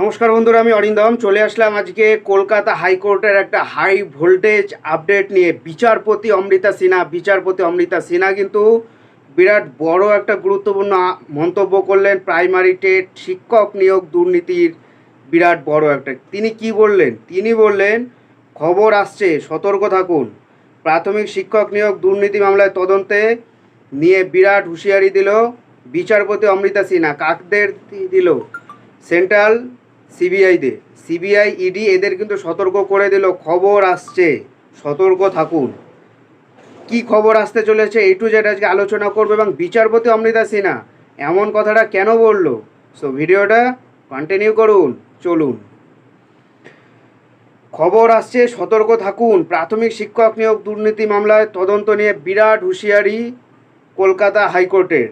নমস্কার বন্ধুরা, আমি অরিন্দম। চলে আসলাম আজকে কলকাতা হাইকোর্টের একটা হাই ভোল্টেজ আপডেট নিয়ে। বিচারপতি অমৃতা সিনহা, বিচারপতি অমৃতা সিনহা কিন্তু বিরাট বড় একটা গুরুত্বপূর্ণ মন্তব্য করলেন। প্রাইমারি টেট শিক্ষক নিয়োগ দুর্নীতির বিরাট বড় একটা। তিনি কি বললেন? তিনি বললেন, খবর আসছে, সতর্ক থাকুন। প্রাথমিক শিক্ষক নিয়োগ দুর্নীতি মামলায় তদন্তে নিয়ে বিরাট হুঁশিয়ারি দিল বিচারপতি অমৃতা সিনহা। কাকদের দিল। সেন্ট্রাল সিবিআইদের সিবিআই, ইডি এদের কিন্তু সতর্ক করে দিল। খবর আসছে। সতর্ক থাকুন। কি খবর আসতে চলেছে এই টু জেড আজকে আলোচনা করব এবং বিচারপতি অমৃতা সিনহা এমন কথাটা কেন বলল? সো ভিডিওটা কন্টিনিউ করুন। চলুন। খবর আসছে, সতর্ক থাকুন। প্রাথমিক শিক্ষক নিয়োগ দুর্নীতি মামলায় তদন্ত নিয়ে বিরাট হুঁশিয়ারি কলকাতা হাইকোর্টের।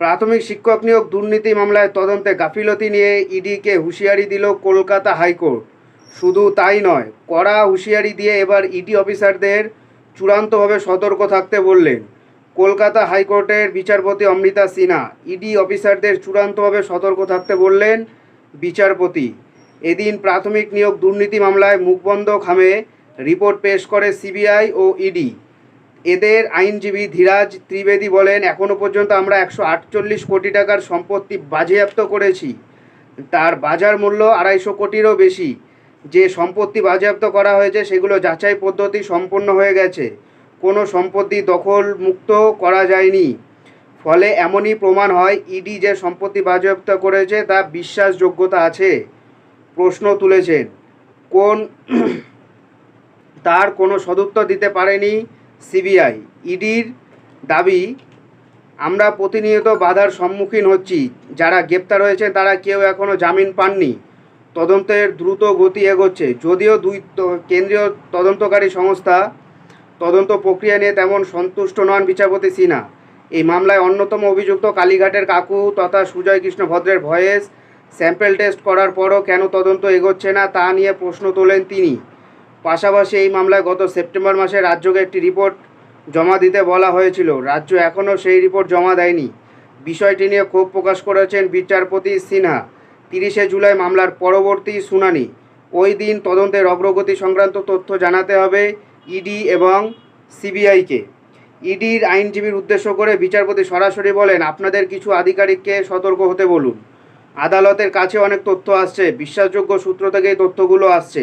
প্রাথমিক শিক্ষক নিয়োগ দুর্নীতি মামলায় তদন্তে গাফিলতি নিয়ে ইডিকে হুঁশিয়ারি দিল কলকাতা হাইকোর্ট। শুধু তাই নয়, কড়া হুঁশিয়ারি দিয়ে এবার ইডি অফিসারদের চূড়ান্তভাবে সতর্ক থাকতে বললেন কলকাতা হাইকোর্টের বিচারপতি অমৃতা সিনহা। ইডি অফিসারদের চূড়ান্তভাবে সতর্ক থাকতে বললেন বিচারপতি। এদিন প্রাথমিক নিয়োগ দুর্নীতি মামলায় মুখবন্ধ খামে রিপোর্ট পেশ করে সিবিআই ও ইডি। এদের আইনজীবী ধীরাজ ত্রিবেদী বলেন এখনও পর্যন্ত আমরা একশো আটচল্লিশ কোটি টাকার সম্পত্তি বাজেয়াপ্ত করেছি। তার বাজার মূল্য আড়াইশো কোটিরও বেশি। যে সম্পত্তি বাজেয়াপ্ত করা হয়েছে, সেগুলো যাচাই পদ্ধতি সম্পন্ন হয়ে গেছে। কোনো সম্পত্তি দখল মুক্ত করা যায়নি। ফলে এমনই প্রমাণ হয়, ইডি যে সম্পত্তি বাজেয়াপ্ত করেছে, তা বিশ্বাসযোগ্যতা আছে? প্রশ্ন তুলেছেন। কোন, তার কোনো সদুত্তর দিতে পারেনি। সিবিআই। ইডির দাবি, আমরা প্রতিনিয়ত বাধার সম্মুখীন হচ্ছি। যারা গ্রেপ্তার হয়েছে, তারা কেউ এখনও জামিন পাননি। তদন্তের দ্রুত গতি এগোচ্ছে। যদিও দুই কেন্দ্রীয় তদন্তকারী সংস্থা তদন্ত প্রক্রিয়া নিয়ে তেমন সন্তুষ্ট নন বিচারপতি সিনহা। এই মামলায় অন্যতম অভিযুক্ত কালীঘাটের কাকু তথা সুজয় কৃষ্ণ ভদ্রের ভয়েস স্যাম্পেল টেস্ট করার পরও কেন তদন্ত এগোচ্ছে না, তা নিয়ে প্রশ্ন তোলেন তিনি। পাশাপাশি এই মামলায় গত সেপ্টেম্বর মাসে রাজ্যকে একটি রিপোর্ট জমা দিতে বলা হয়েছিল। রাজ্য এখনও সেই রিপোর্ট জমা দেয়নি। বিষয়টি নিয়ে ক্ষোভ প্রকাশ করেছেন বিচারপতি সিনহা। তিরিশে জুলাই মামলার পরবর্তী শুনানি। ওই দিন তদন্তের অগ্রগতি সংক্রান্ত তথ্য জানাতে হবে ইডি এবং সিবিআইকে। ইডির আইনজীবীর উদ্দেশ্য করে বিচারপতি সরাসরি বলেন, আপনাদের কিছু আধিকারিককে সতর্ক হতে বলুন। আদালতের কাছে অনেক তথ্য আসছে। বিশ্বাসযোগ্য সূত্র থেকে তথ্যগুলো আসছে।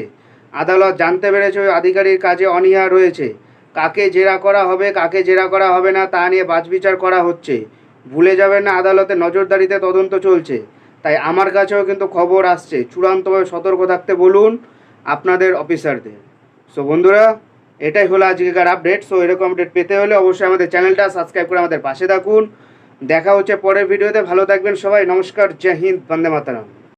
আদালত জানতে পেরেছে ওই আধিকারিক কাজে অনীহা রয়েছে। কাকে জেরা করা হবে, কাকে জেরা করা হবে না, তা নিয়ে বাছবিচার করা হচ্ছে। ভুলে যাবেন না, আদালতে নজরদারিতে তদন্ত চলছে। তাই আমার কাছেও কিন্তু খবর আসছে। চূড়ান্তভাবে সতর্ক থাকতে বলুন আপনাদের অফিসারদের। সো বন্ধুরা, এটাই হলো আজকেকার আপডেট। সো এরকম আপডেট পেতে হলে অবশ্যই আমাদের চ্যানেলটা সাবস্ক্রাইব করে আমাদের পাশে থাকুন। দেখা হচ্ছে পরের ভিডিওতে। ভালো থাকবেন সবাই। নমস্কার। জয় হিন্দ। বন্দে মাতারাম।